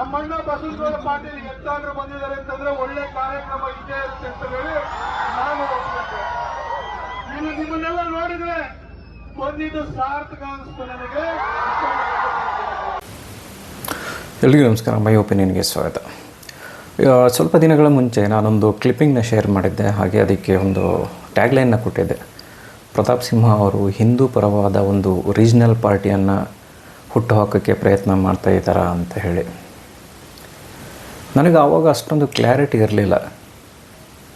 ನಮ್ಮಣ್ಣ ಬಸವೇಶ್ವರ ಪಾಟೀಲ್ ಎತ್ತಾದ್ರೂ ಬಂದಿದ್ದಾರೆ ಅಂತಂದ್ರೆ ಒಳ್ಳೆ ಕಾರ್ಯಕ್ರಮ ಇರುತ್ತೆ ಅಂತ ಹೇಳಿ ನಾನು ನೀನು ನಿಮ್ಮನ್ನೆಲ್ಲ ನೋಡಿದ್ರೆ ಬಂದಿದ್ದು ಸಾರ್ಥಕ ಅನಿಸ್ತು ನನಗೆ. ಎಲ್ರಿಗೂ ನಮಸ್ಕಾರ, ಮೈ ಒಪಿನಿಯನ್ಗೆ ಸ್ವಾಗತ. ಸ್ವಲ್ಪ ದಿನಗಳ ಮುಂಚೆ ನಾನೊಂದು ಕ್ಲಿಪ್ಪಿಂಗ್ನ ಶೇರ್ ಮಾಡಿದ್ದೆ, ಹಾಗೆ ಅದಕ್ಕೆ ಒಂದು ಟ್ಯಾಗ್ಲೈನ್ನ ಕೊಟ್ಟಿದ್ದೆ. ಪ್ರತಾಪ್ ಸಿಂಹ ಅವರು ಹಿಂದೂ ಪರವಾದ ಒಂದು ರೀಜ್ನಲ್ ಪಾರ್ಟಿಯನ್ನು ಹುಟ್ಟುಹಾಕೋಕ್ಕೆ ಪ್ರಯತ್ನ ಮಾಡ್ತಾ ಇದ್ದಾರಾ ಅಂತ ಹೇಳಿ. ನನಗೆ ಆವಾಗ ಅಷ್ಟೊಂದು ಕ್ಲಾರಿಟಿ ಇರಲಿಲ್ಲ.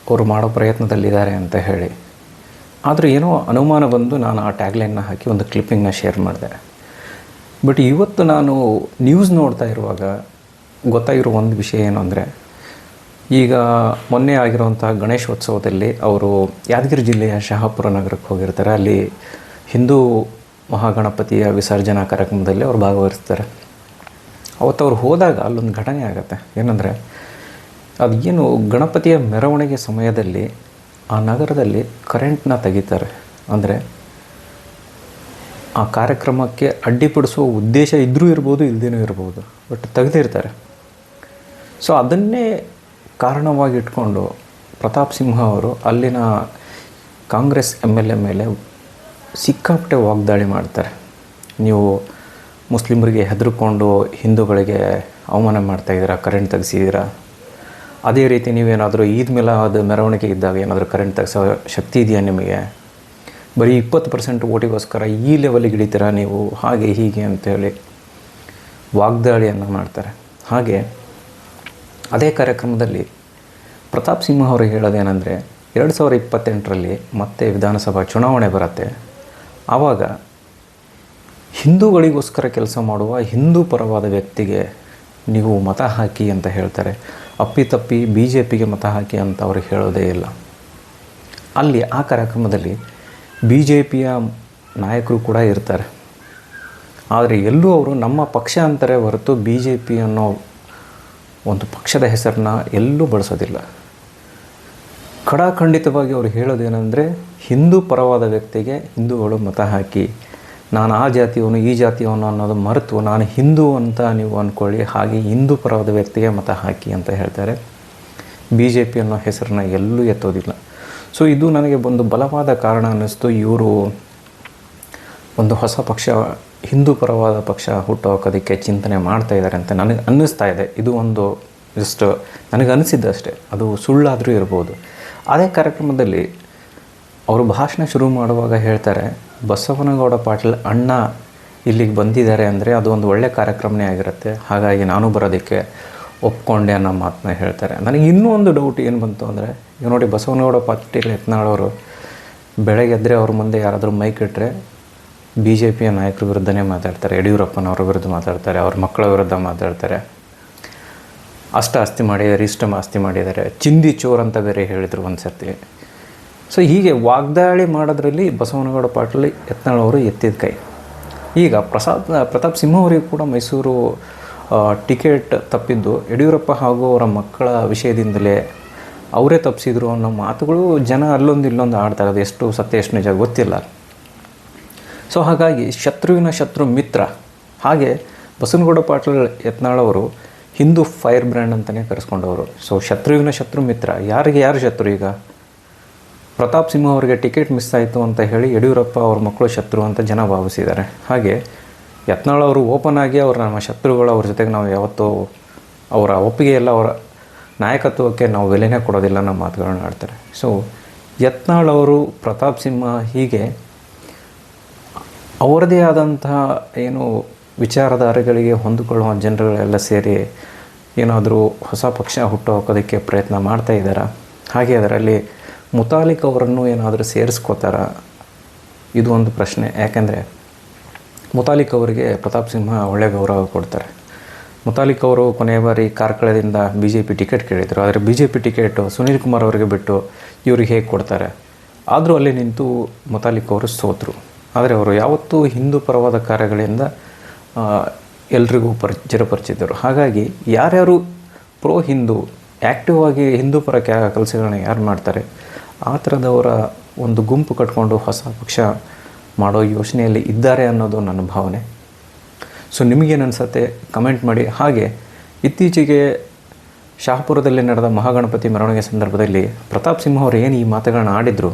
ಅವರು ಮಾಡೋ ಪ್ರಯತ್ನದಲ್ಲಿದ್ದಾರೆ ಅಂತ ಹೇಳಿ. ಆದರೆ ಏನೋ ಅನುಮಾನ ಬಂದು ನಾನು ಆ ಟ್ಯಾಗ್ಲೈನ್ನ ಹಾಕಿ ಒಂದು ಕ್ಲಿಪ್ಪಿಂಗ್ನ ಶೇರ್ ಮಾಡಿದೆ. ಬಟ್ ಇವತ್ತು ನಾನು ನ್ಯೂಸ್ ನೋಡ್ತಾ ಇರುವಾಗ ಗೊತ್ತಾಗಿರೋ ಒಂದು ವಿಷಯ ಏನು ಅಂದರೆ, ಈಗ ಮೊನ್ನೆ ಆಗಿರುವಂಥ ಗಣೇಶೋತ್ಸವದಲ್ಲಿ ಅವರು ಯಾದಗಿರಿ ಜಿಲ್ಲೆಯ ಶಹಾಪುರ ನಗರಕ್ಕೆ ಹೋಗಿರ್ತಾರೆ. ಅಲ್ಲಿ ಹಿಂದೂ ಮಹಾಗಣಪತಿಯ ವಿಸರ್ಜನಾ ಕಾರ್ಯಕ್ರಮದಲ್ಲಿ ಅವರು ಭಾಗವಹಿಸ್ತಾರೆ. ಅವತ್ತು ಅವ್ರು ಹೋದಾಗ ಅಲ್ಲೊಂದು ಘಟನೆ ಆಗುತ್ತೆ. ಏನಂದರೆ, ಅದು ಏನು ಗಣಪತಿಯ ಮೆರವಣಿಗೆ ಸಮಯದಲ್ಲಿ ಆ ನಗರದಲ್ಲಿ ಕರೆಂಟ್ನ ತೆಗಿತಾರೆ. ಅಂದರೆ, ಆ ಕಾರ್ಯಕ್ರಮಕ್ಕೆ ಅಡ್ಡಿಪಡಿಸುವ ಉದ್ದೇಶ ಇದ್ದರೂ ಇರ್ಬೋದು ಇಲ್ಲದೇನೂ ಇರ್ಬೋದು ಬಟ್ ತೆಗೆದಿರ್ತಾರೆ. ಸೊ ಅದನ್ನೇ ಕಾರಣವಾಗಿ ಇಟ್ಕೊಂಡು ಪ್ರತಾಪ್ ಸಿಂಹ ಅವರು ಅಲ್ಲಿನ ಕಾಂಗ್ರೆಸ್ ಎಂ ಎಲ್ ಎ ಮೇಲೆ ಸಿಕ್ಕಾಪಟ್ಟೆ ವಾಗ್ದಾಳಿ ಮಾಡ್ತಾರೆ. ನೀವು ಮುಸ್ಲಿಮರಿಗೆ ಹೆದರ್ಕೊಂಡು ಹಿಂದೂಗಳಿಗೆ ಅವಮಾನ ಮಾಡ್ತಾಯಿದ್ದೀರಾ ಕರೆಂಟ್ ತೆಗೆಸಿದ್ದೀರಾ? ಅದೇ ರೀತಿ ನೀವೇನಾದರೂ ಈದ್ ಮಿಲಾದ್ ಮೆರವಣಿಗೆ ಇದ್ದಾಗ ಏನಾದರೂ ಕರೆಂಟ್ ತೆಗೆಸೋ ಶಕ್ತಿ ಇದೆಯಾ ನಿಮಗೆ? ಬರೀ ಇಪ್ಪತ್ತು ಪರ್ಸೆಂಟ್ ಓಟಿಗೋಸ್ಕರ ಈ ಲೆವೆಲಿಗೆ ಹಿಡಿತೀರಾ ನೀವು? ಹಾಗೆ ಹೀಗೆ ಅಂತೇಳಿ ವಾಗ್ದಾಳಿಯನ್ನು ಮಾಡ್ತಾರೆ. ಹಾಗೆ ಅದೇ ಕಾರ್ಯಕ್ರಮದಲ್ಲಿ ಪ್ರತಾಪ್ ಸಿಂಹ ಅವರು ಹೇಳೋದೇನೆಂದರೆ, ಎರಡು ಸಾವಿರ ಇಪ್ಪತ್ತೆಂಟರಲ್ಲಿ ಮತ್ತೆ ವಿಧಾನಸಭಾ ಚುನಾವಣೆ ಬರುತ್ತೆ. ಆವಾಗ ಹಿಂದೂಗಳಿಗೋಸ್ಕರ ಕೆಲಸ ಮಾಡುವ ಹಿಂದೂ ಪರವಾದ ವ್ಯಕ್ತಿಗೆ ನೀವು ಮತ ಹಾಕಿ ಅಂತ ಹೇಳ್ತಾರೆ. ಅಪ್ಪಿತಪ್ಪಿ ಬಿ ಜೆ ಪಿಗೆ ಮತ ಹಾಕಿ ಅಂತ ಅವರು ಹೇಳೋದೇ ಇಲ್ಲ. ಅಲ್ಲಿ ಆ ಕಾರ್ಯಕ್ರಮದಲ್ಲಿ ಬಿ ಜೆ ಪಿಯ ನಾಯಕರು ಕೂಡ ಇರ್ತಾರೆ. ಆದರೆ ಎಲ್ಲೂ ಅವರು ನಮ್ಮ ಪಕ್ಷ ಅಂತಾರೆ ಹೊರತು ಬಿ ಜೆ ಪಿ ಅನ್ನೋ ಒಂದು ಪಕ್ಷದ ಹೆಸರನ್ನ ಎಲ್ಲೂ ಬಳಸೋದಿಲ್ಲ. ಖಡಾಖಂಡಿತವಾಗಿ ಅವರು ಹೇಳೋದೇನೆಂದರೆ ಹಿಂದೂ ಪರವಾದ ವ್ಯಕ್ತಿಗೆ ಹಿಂದೂಗಳು ಮತ ಹಾಕಿ ನಾನು ಆ ಜಾತಿಯವನು, ಈ ಜಾತಿಯವನು ಅನ್ನೋದು ಮರೆತು ನಾನು ಹಿಂದೂ ಅಂತ ನೀವು ಅಂದ್ಕೊಳ್ಳಿ, ಹಾಗೆ ಹಿಂದೂ ಪರವಾದ ವ್ಯಕ್ತಿಗೆ ಮತ ಹಾಕಿ ಅಂತ ಹೇಳ್ತಾರೆ. ಬಿ ಜೆ ಪಿ ಅನ್ನೋ ಹೆಸರನ್ನ ಎಲ್ಲೂ ಎತ್ತೋದಿಲ್ಲ. ಸೊ ಇದು ನನಗೆ ಒಂದು ಬಲವಾದ ಕಾರಣ ಅನ್ನಿಸ್ತು, ಇವರು ಒಂದು ಹೊಸ ಪಕ್ಷ, ಹಿಂದೂ ಪರವಾದ ಪಕ್ಷ ಹುಟ್ಟುಹಾಕೋದಕ್ಕೆ ಚಿಂತನೆ ಮಾಡ್ತಾ ಇದ್ದಾರೆ ಅಂತ ನನಗೆ ಅನ್ನಿಸ್ತಾ ಇದೆ. ಇದು ಒಂದು ಜಸ್ಟ್ ನನಗೆ ಅನಿಸಿದ್ದಷ್ಟೇ ಅದು ಸುಳ್ಳಾದರೂ ಇರ್ಬೋದು. ಅದೇ ಕಾರ್ಯಕ್ರಮದಲ್ಲಿ ಅವರು ಭಾಷಣ ಶುರು ಮಾಡುವಾಗ ಹೇಳ್ತಾರೆ ಬಸವನಗೌಡ ಪಾಟೀಲ್ ಅಣ್ಣ ಇಲ್ಲಿಗೆ ಬಂದಿದ್ದಾರೆ ಅಂದರೆ ಅದು ಒಂದು ಒಳ್ಳೆಯ ಕಾರ್ಯಕ್ರಮನೇ ಆಗಿರುತ್ತೆ. ಹಾಗಾಗಿ ನಾನು ಬರೋದಕ್ಕೆ ಒಪ್ಕೊಂಡೆ ಅನ್ನೋ ಮಾತನ್ನ ಹೇಳ್ತಾರೆ. ನನಗೆ ಇನ್ನೂ ಒಂದು ಡೌಟ್ ಏನು ಬಂತು ಅಂದರೆ, ಈಗ ನೋಡಿ ಬಸವನಗೌಡ ಪಾಟೀಲ್ ಯತ್ನಾಳವರು ಬೆಳಗ್ಗೆ ಎದ್ದರೆ ಅವ್ರ ಮುಂದೆ ಯಾರಾದರೂ ಮೈಕ್ ಇಟ್ಟರೆ ಬಿ ಜೆ ಪಿಯ ನಾಯಕರ ವಿರುದ್ಧನೇ ಮಾತಾಡ್ತಾರೆ, ಯಡಿಯೂರಪ್ಪನವ್ರ ವಿರುದ್ಧ ಮಾತಾಡ್ತಾರೆ, ಅವ್ರ ಮಕ್ಕಳ ವಿರುದ್ಧ ಮಾತಾಡ್ತಾರೆ. ಅಷ್ಟ ಆಸ್ತಿ ಮಾಡಿದ್ದಾರೆ, ಇಷ್ಟ ಆಸ್ತಿ ಮಾಡಿದ್ದಾರೆ. ಚಿಂದಿ ಚೋರ್ ಅಂತ ಬೇರೆ ಹೇಳಿದರು ಒಂದು ಸರ್ತಿ ಸೊ ಹೀಗೆ ವಾಗ್ದಾಳಿ ಮಾಡೋದ್ರಲ್ಲಿ ಬಸವನಗೌಡ ಪಾಟೀಲ್ ಯತ್ನಾಳವರು ಎತ್ತಿದ ಕೈ. ಈಗ ಪ್ರಸಾದ್, ಪ್ರತಾಪ್ ಸಿಂಹ ಅವರಿಗೂ ಕೂಡ ಮೈಸೂರು ಟಿಕೆಟ್ ತಪ್ಪಿದ್ದು ಯಡಿಯೂರಪ್ಪ ಹಾಗೂ ಅವರ ಮಕ್ಕಳ ವಿಷಯದಿಂದಲೇ ಅವರೇ ತಪ್ಪಿಸಿದ್ರು ಅನ್ನೋ ಮಾತುಗಳು ಜನ ಅಲ್ಲೊಂದು ಇಲ್ಲೊಂದು ಆಡ್ತಾರೆ ಅದು ಎಷ್ಟು ಸತ್ಯ, ಎಷ್ಟು ನಿಜ ಗೊತ್ತಿಲ್ಲ. ಸೊ ಹಾಗಾಗಿ ಶತ್ರುವಿನ ಶತ್ರು ಮಿತ್ರ, ಹಾಗೆ ಬಸವನಗೌಡ ಪಾಟೀಲ್ ಯತ್ನಾಳವರು ಹಿಂದೂ ಫೈರ್ ಬ್ರ್ಯಾಂಡ್ ಅಂತಲೇ ಕರೆಸ್ಕೊಂಡವರು. ಸೊ ಶತ್ರುವಿನ ಶತ್ರು ಮಿತ್ರ. ಯಾರಿಗೆ ಯಾರು ಶತ್ರು ಈಗ? ಪ್ರತಾಪ್ ಸಿಂಹ ಅವರಿಗೆ ಟಿಕೆಟ್ ಮಿಸ್ ಆಯಿತು ಅಂತ ಹೇಳಿ ಯಡಿಯೂರಪ್ಪ ಅವ್ರ ಮಕ್ಕಳು ಶತ್ರು ಅಂತ ಜನ ಭಾವಿಸಿದ್ದಾರೆ. ಹಾಗೆ ಯತ್ನಾಳ್ ಅವರು ಓಪನ್ ಆಗಿ ಅವ್ರ ನಮ್ಮ ಶತ್ರುಗಳು, ಅವ್ರ ಜೊತೆಗೆ ನಾವು ಯಾವತ್ತೂ ಅವರ ಒಪ್ಪಿಗೆ ಎಲ್ಲ ಅವರ ನಾಯಕತ್ವಕ್ಕೆ ನಾವು ಬೆಲೆನೇ ಕೊಡೋದಿಲ್ಲ ನಮ್ಮ ಮಾತುಗಳನ್ನ ಆಡ್ತಾರೆ. ಸೊ ಯತ್ನಾಳ್ ಅವರು, ಪ್ರತಾಪ್ ಸಿಂಹ ಹೀಗೆ ಅವರದೇ ಆದಂತಹ ಏನು ವಿಚಾರಧಾರೆಗಳಿಗೆ ಹೊಂದಿಕೊಳ್ಳುವ ಜನರುಗಳೆಲ್ಲ ಸೇರಿ ಏನಾದರೂ ಹೊಸ ಪಕ್ಷ ಹುಟ್ಟುಹಾಕೋದಕ್ಕೆ ಪ್ರಯತ್ನ ಮಾಡ್ತಾ ಇದ್ದಾರಾ? ಹಾಗೆ ಅದರಲ್ಲಿ ಮುತಾಲಿಕ್ ಅವರನ್ನು ಏನಾದರೂ ಸೇರಿಸ್ಕೋತಾರ? ಇದು ಒಂದು ಪ್ರಶ್ನೆ. ಯಾಕೆಂದರೆ ಮುತಾಲಿಕ್ ಅವರಿಗೆ ಪ್ರತಾಪ್ ಸಿಂಹ ಒಳ್ಳೆಯ ಗೌರವ ಕೊಡ್ತಾರೆ. ಮುತಾಲಿಕ್ ಅವರು ಕೊನೆಯ ಬಾರಿ ಕಾರ್ಕಳದಿಂದ ಬಿ ಜೆ ಪಿ ಟಿಕೆಟ್ ಕೇಳಿದರು. ಆದರೆ B J P ticket Sunil Kumar ಅವರಿಗೆ ಬಿಟ್ಟು ಇವ್ರಿಗೆ ಹೇಗೆ ಕೊಡ್ತಾರೆ? ಆದರೂ ಅಲ್ಲಿ ನಿಂತು ಮುತಾಲಿಕ್ ಅವರು ಸೋತರು. ಆದರೆ ಅವರು ಯಾವತ್ತೂ ಹಿಂದೂ ಪರವಾದ ಕಾರ್ಯಗಳಿಂದ ಎಲ್ರಿಗೂ ಪರಿ ಚಿರಪರಿಚಿದ್ದರು ಹಾಗಾಗಿ ಯಾರ್ಯಾರು ಪ್ರೋ ಹಿಂದೂ ಆ್ಯಕ್ಟಿವ್ ಆಗಿ ಹಿಂದೂ ಪರ ಕೆಲಸಗಳನ್ನ ಯಾರು ಮಾಡ್ತಾರೆ? ಆ ಥರದವರ ಒಂದು ಗುಂಪು ಕಟ್ಕೊಂಡು ಹೊಸ ಪಕ್ಷ ಮಾಡೋ ಯೋಚನೆಯಲ್ಲಿ ಇದ್ದಾರೆ ಅನ್ನೋದು ನನ್ನ ಭಾವನೆ. ಸೊ ನಿಮಗೇನು ಅನಿಸುತ್ತೆ ಕಮೆಂಟ್ ಮಾಡಿ. ಹಾಗೆ, ಇತ್ತೀಚೆಗೆ ಶಾಹಪುರದಲ್ಲಿ ನಡೆದ ಮಹಾಗಣಪತಿ ಮೆರವಣಿಗೆ ಸಂದರ್ಭದಲ್ಲಿ ಪ್ರತಾಪ್ ಸಿಂಹ ಅವರು ಏನು ಈ ಮಾತುಗಳನ್ನ ಆಡಿದರು,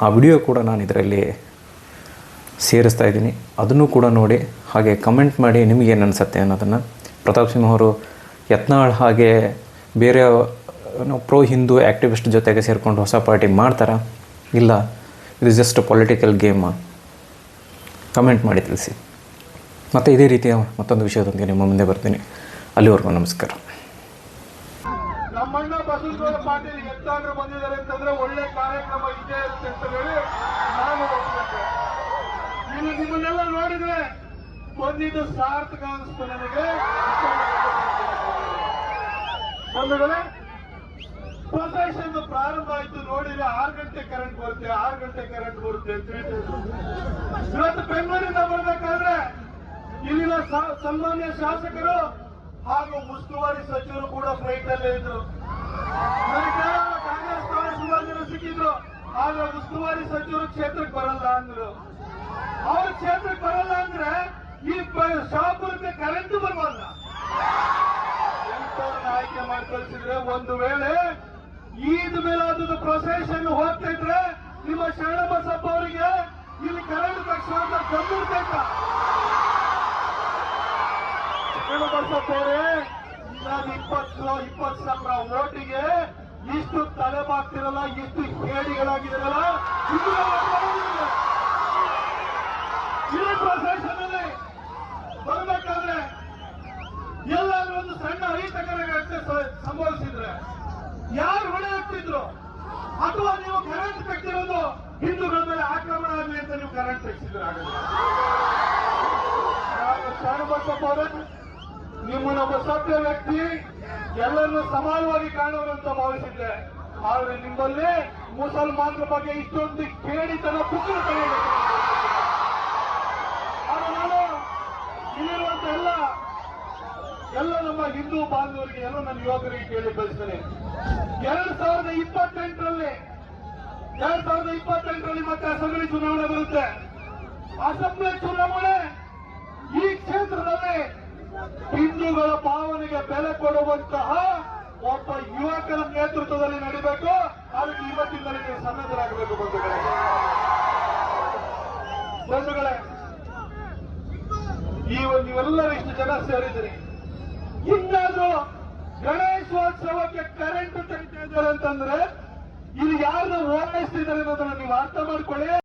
ಆ ವಿಡಿಯೋ ಕೂಡ ನಾನು ಇದರಲ್ಲಿ ಸೇರಿಸ್ತಾ ಇದ್ದೀನಿ. ಅದನ್ನು ಕೂಡ ನೋಡಿ, ಹಾಗೆ ಕಮೆಂಟ್ ಮಾಡಿ ನಿಮಗೇನು ಅನಿಸುತ್ತೆ ಅನ್ನೋದನ್ನು. ಪ್ರತಾಪ್ ಸಿಂಹ ಅವರು ಯತ್ನಾಳ್ ಹಾಗೆ ಬೇರೆ ಪ್ರೋ ಹಿಂದೂ ಆ್ಯಕ್ಟಿವಿಸ್ಟ್ ಜೊತೆಗೆ ಸೇರಿಕೊಂಡು ಹೊಸ ಪಾರ್ಟಿ ಮಾಡ್ತಾರಾ? ಇಲ್ಲ. ಇದು ಜಸ್ಟ್ ಪೊಲಿಟಿಕಲ್ ಗೇಮ ಕಮೆಂಟ್ ಮಾಡಿ ತಿಳಿಸಿ. ಮತ್ತು ಇದೇ ರೀತಿಯ ಮತ್ತೊಂದು ವಿಷಯದೊಂದಿಗೆ ನಿಮ್ಮ ಮುಂದೆ ಬರ್ತೀನಿ. ಅಲ್ಲಿವರೆಗೂ ನಮಸ್ಕಾರ. ನಮ್ಮಣ್ಣ ಬಂದಿದ್ದಾರೆ ಅಂತಂದ್ರೆ ಒಳ್ಳೆ ಕಾರ್ಯಕ್ರಮ ಇದ್ದೇ ಅಂತ ಹೇಳಿ ನಾನು ನಿಮ್ಮನ್ನೆಲ್ಲ ಬಂದಿದ್ದು ಸಾರ್ಥಕ ಅನಿಸ್ತು ನನಗೆ. ಬಂಧುಗಳೇ ಪ್ರೊಸೆಷನ್ ಪ್ರಾರಂಭ ಆಯ್ತು, ನೋಡಿದ್ರೆ ಆರು ಗಂಟೆ ಕರೆಂಟ್ ಬರುತ್ತೆ, ಆರು ಗಂಟೆ ಕರೆಂಟ್ ಬರುತ್ತೆ ಇವತ್ತು ಬೆಂಗಳೂರಿಂದ ಬರ್ಬೇಕಾದ್ರೆ ಇಲ್ಲಿನ ಸನ್ಮಾನ್ಯ ಶಾಸಕರು ಹಾಗೂ ಉಸ್ತುವಾರಿ ಸಚಿವರು ಕೂಡ ಫ್ಲೈಟ್ ಅಲ್ಲೇ ಇದ್ರು. ಕಾಂಗ್ರೆಸ್ ಸುಮಾರು ಸಿಕ್ಕಿದ್ರು, ಆದ್ರೆ ಉಸ್ತುವಾರಿ ಸಚಿವರು ಕ್ಷೇತ್ರಕ್ಕೆ ಬರಲ್ಲ ಅಂದ್ರು. ಅವ್ರ ಕ್ಷೇತ್ರಕ್ಕೆ ಬರಲ್ಲ ಅಂದ್ರೆ ಈ ಶಾಪುರಕ್ಕೆ ಕರೆಂಟ್ ಬರವಲ್ಲ. ಎಂತವ್ರನ್ನ ಆಯ್ಕೆ ಮಾಡಿ ಕಳಿಸಿದ್ರೆ ಒಂದು ವೇಳೆ ಈದ್ ಮೇಲಾದ ಪ್ರೊಸೆಷನ್ ಹೋಗ್ತಾ ಇದ್ರೆ ನಿಮ್ಮ ಶರಣಬಸಪ್ಪ ಅವರಿಗೆ ಇಲ್ಲಿ ಕರೆಂಟ್ ತಕ್ಷಣ ಶರಣ ಬಸಪ್ಪ ಅವರೇ ನಾನು ಇಪ್ಪತ್ತು ಇಪ್ಪತ್ತು ಸಾವಿರ ಓಟಿಗೆ ಇಷ್ಟು ತಲೆಬಾಗ್ತಿರಲ್ಲ, ಇಷ್ಟು ಹೇಡಿಗಳಾಗಿರಲ್ಲ ಇದು ನನ್ನ ಕಾರಣವಿಲ್ಲ. ಈ ಪ್ರೊಸೆಷನ್ ಅಲ್ಲಿ ಬರ್ಬೇಕಾದ್ರೆ ಎಲ್ಲಾದ್ರೂ ಒಂದು ಸಣ್ಣ ಅಹಿತಕರ ಘಟನೆ ಸ- ಸಂಭವಿಸಿದ್ರೆ ಯಾರು ಹೊಣೆ ಹಾಕ್ತಿದ್ರು ಅಥವಾ ನೀವು ಕರೆಂಟ್ ಕಟ್ಟಿರೋದು ಹಿಂದೂಗಳ ಮೇಲೆ ಆಕ್ರಮಣ ಆಗಲಿ ಅಂತ ನೀವು ಕರೆಂಟ್ ತೆಗ್ಸಿದ್ರೆ ಆಗಲ್ಲ ಅವರೇ ನಿಮ್ಮನ್ನ ಒಬ್ಬ ಸಭ್ಯ ವ್ಯಕ್ತಿ ಎಲ್ಲರನ್ನು ಸಮಾನವಾಗಿ ಕಾಣುವಂತ ಭಾವಿಸಿದ್ದೆ. ಆದ್ರೆ ನಿಮ್ಮಲ್ಲಿ ಮುಸಲ್ಮಾನರ ಬಗ್ಗೆ ಇಷ್ಟೊಂದು ಕೇಳಿತನ ಪುತ್ರ ನಾನು ಇಲ್ಲಿರುವಂತ ಎಲ್ಲ ಎಲ್ಲ ನಮ್ಮ ಹಿಂದೂ ಬಾಂಧವರಿಗೆ, ಎಲ್ಲ ನನ್ನ ಯುವಕರಿಗೆ ಕೇಳಿ ಬಯಸ್ತೇನೆ. ಎರಡ್ ಸಾವಿರದ ಇಪ್ಪತ್ತೆಂಟರಲ್ಲಿ ಎರಡ್ ಸಾವಿರದ ಇಪ್ಪತ್ತೆಂಟರಲ್ಲಿ ಮತ್ತೆ ಅಸೆಂಬ್ಲಿ ಚುನಾವಣೆ ಬರುತ್ತೆ. ಅಸೆಂಬ್ಲಿ ಚುನಾವಣೆ ಈ ಕ್ಷೇತ್ರದಲ್ಲಿ ಹಿಂದೂಗಳ ಭಾವನೆಗೆ ಬೆಲೆ ಕೊಡುವಂತಹ ಒಬ್ಬ ಯುವಕರ ನೇತೃತ್ವದಲ್ಲಿ ನಡಿಬೇಕು. ಅದಕ್ಕೆ ಇವತ್ತಿಂದಲೇ ನೀವು ಸನ್ನದ್ಧರಾಗಬೇಕು ಬಂಧುಗಳೇ. ಬಂಧುಗಳೇ ಒಂದು ನೀವೆಲ್ಲರೂ ಇಷ್ಟು ಜನ ಸೇರಿದ್ದೀರಿ. ಇನ್ನಾದ್ರೂ ಗಣೇಶೋತ್ಸವಕ್ಕೆ ಕರೆಂಟ್ ತೆಗಿತಾ ಇದ್ದಾರೆ ಅಂತಂದ್ರೆ ಇಲ್ಲಿ ಯಾರನ್ನ ಓಲೈಸ್ತಿದ್ದಾರೆ ಅನ್ನೋದನ್ನ ನೀವು ಅರ್ಥ ಮಾಡ್ಕೊಳ್ಳಿ.